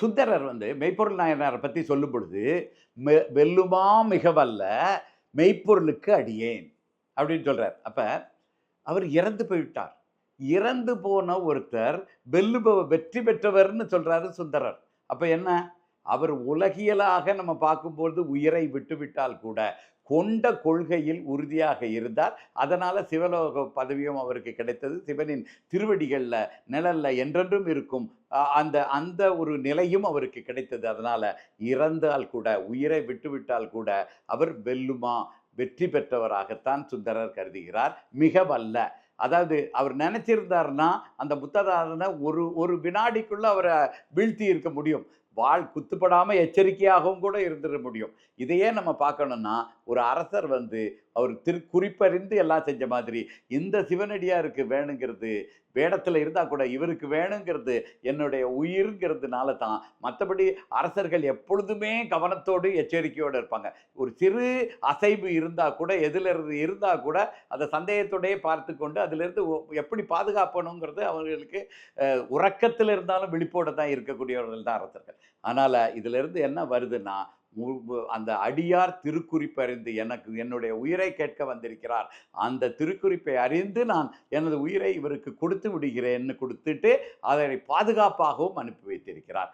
சுந்தரர் வந்து மெய்ப்பொருள் நாயனாரை பற்றி சொல்லும் பொழுது "மெ- வெல்லுமா மிகவல்ல மெய்ப்பொருளுக்கு அடியேன் அப்படின்னு சொல்கிறார் அப்போ அவர் இறந்து போய்விட்டார். இறந்து போன ஒருத்தர் வெல்லுபவர் வெற்றி பெற்றவர்னு சொல்கிறாரு சுந்தரர். அப்போ என்ன? அவர் உலகியலாக நம்ம பார்க்கும்பொழுது உயிரை விட்டுவிட்டால் கூட கொண்ட கொள்கையில் உறுதியாக இருந்தார். அதனால் சிவலோக பதவியும் அவருக்கு கிடைத்தது. சிவனின் திருவடிகளில் நிழல்ல என்றென்றும் இருக்கும் அந்த அந்த ஒரு நிலையும் அவருக்கு கிடைத்தது. அதனால இறந்தால் கூட உயிரை விட்டுவிட்டால் கூட அவர் வெல்லுமா வெற்றி பெற்றவராகத்தான் சுந்தரர் கருதுகிறார். மிக வல்ல அதாவது அவர் நினச்சிருந்தாருன்னா அந்த புத்ததாரனை ஒரு ஒரு வினாடிக்குள்ளே அவரை வீழ்த்தி இருக்க முடியும். வாழ் குத்துப்படாமல் எச்சரிக்கையாகவும் கூட இருந்துட முடியும். இதையே நம்ம பார்க்கணும்னா ஒரு அரசர் வந்து அவர் திரு குறிப்பறிந்து எல்லாம் செஞ்ச மாதிரி இந்த சிவனடியாருக்கு வேணுங்கிறது வேடத்தில் இருந்தால் கூட இவருக்கு வேணுங்கிறது என்னுடைய உயிர்ங்கிறதுனால தான் மற்றபடி அரசர்கள் எப்பொழுதுமே கவனத்தோடு எச்சரிக்கையோடு இருப்பாங்க. ஒரு சிறு அசைவு இருந்தால் கூட எதிலிருந்து இருந்தால் கூட அதை சந்தேகத்தோடையே பார்த்து கொண்டு அதிலிருந்து எப்படி பாதுகாப்பணுங்கிறது அவர்களுக்கு உறக்கத்தில் இருந்தாலும் விழிப்போட தான் இருக்கக்கூடியவர்கள் தான் அரசர்கள். அதனால இதுல இருந்து என்ன வருதுன்னா அந்த அடியார் திருக்குறிப்பு அறிந்து எனக்கு என்னுடைய உயிரை கேட்க வந்திருக்கிறார். அந்த திருக்குறிப்பை அறிந்து நான் எனது உயிரை இவருக்கு கொடுத்து விடுகிறேன்னு கொடுத்துட்டு அதை பாதுகாப்பாகவும் அனுப்பி வைத்திருக்கிறார்.